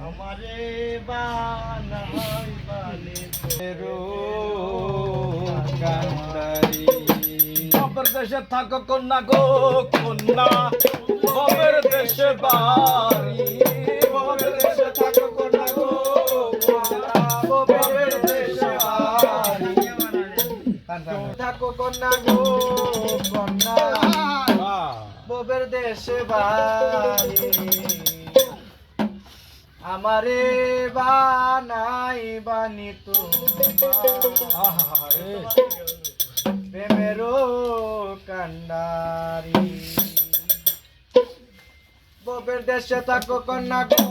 আমারে বানাই বানে রো কান্দারি বাবার দেশে থাকো কন্যা গো কন্যা বাবার দেশে বাড়ি বাবার দেশে থাকো কন্যা গো থাকো কন্যা গো কন্যা ববের দেশে বাড়ি আমারে বানাই বানি তোমার। প্রেমেরও কান্ডারি। ববের দেশে থাকো কন্যা গো